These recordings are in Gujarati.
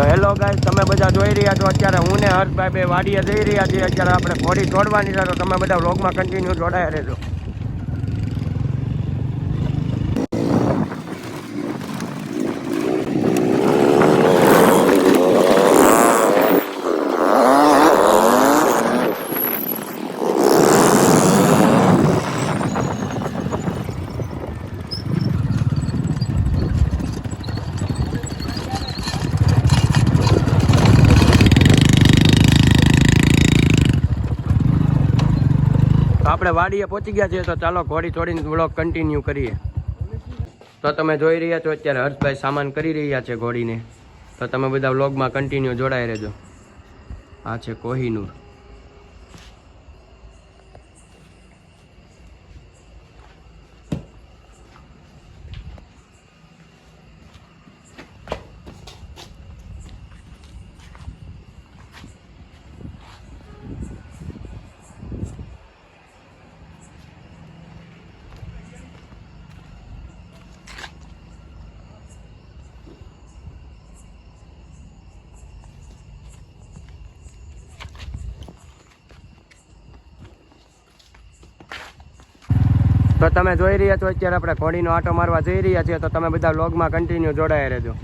તો હેલો ગાઈસ તમે બધા જોઈ રહ્યા છો અત્યારે હું ને હર્ષભાઈ બે વાડીએ જઈ રહ્યા છીએ. અત્યારે આપણે ઘોડી જોડવાની છે, તો તમે બધા વ્લોગમાં કન્ટિન્યુ જોડાયા રહેજો. આપણે વાડીએ પહોંચી ગયા છીએ તો ચાલો ઘોડી છોડીને બ્લોક કન્ટિન્યુ કરીએ. તો તમે જોઈ રહ્યા છો અત્યારે હર્ષભાઈ સામાન કરી રહ્યા છે ઘોડીને. તો તમે બધા વ્લોગમાં કન્ટિન્યુ જોડાઈ રહેજો. આ છે કોહિનૂર. તો તમે જોઈ રહ્યા છો, અત્યારે આપણે ઘોડીનો આટો મારવા જઈ રહ્યા છીએ, તો તમે બધા લોગમાં કન્ટિન્યુ જોડાયા રહેજો.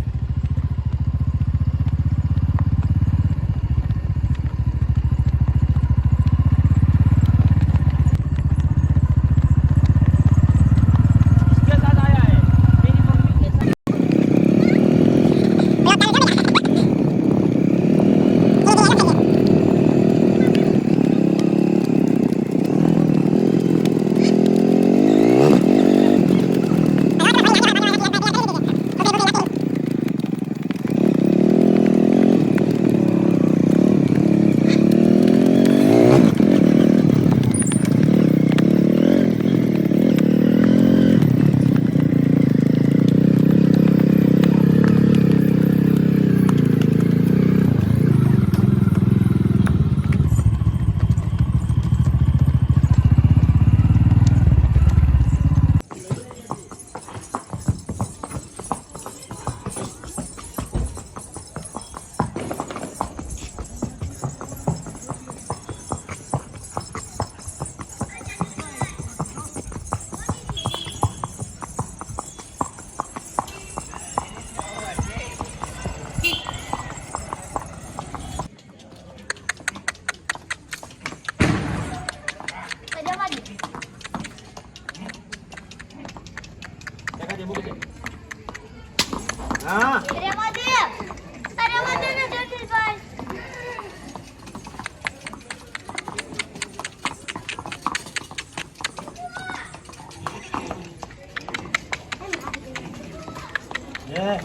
Đấy.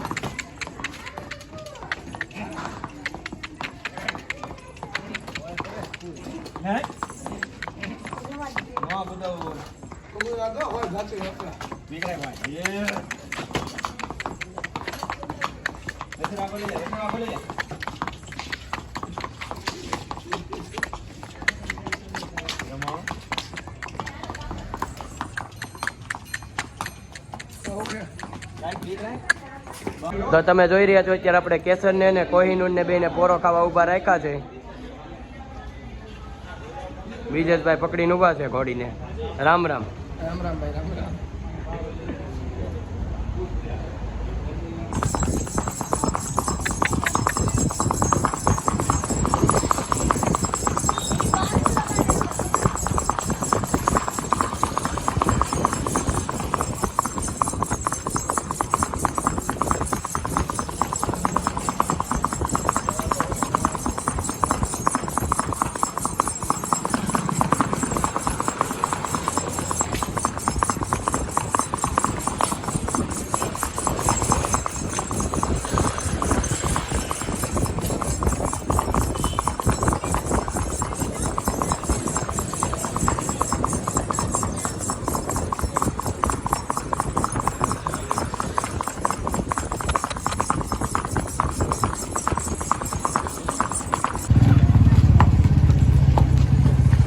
Nó bắt đầu. Cũng là đó, hỏi giá trị đó. Vì cái này phải. Yeah. Đấy thì ba con đi, đấy thì ba con đi. Okay. Right. તો તમે જોઈ રહ્યા છો અત્યારે આપણે કેસર ને ને કોહીનુન ને બે ને પોરો ખાવા ઊભા રાખ્યા છે. વિજેશભાઈ પકડીને ઊભા છે ઘોડીને. રામ રામ. રામ રામ ભાઈ, રામ રામ.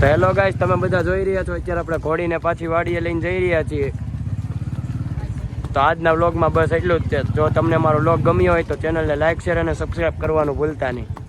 હેલો ગાઈસ તમે બધા જોઈ રહ્યા છો, અત્યારે આપણે ઘોડીને પાછી વાડીએ લઈને જઈ રહ્યા છીએ. તો આજના વ્લોગમાં બસ એટલું જ છે. જો તમને મારો વ્લોગ ગમ્યો હોય તો ચેનલને લાઇક શેર અને સબસ્ક્રાઈબ કરવાનું ભૂલતા નહીં.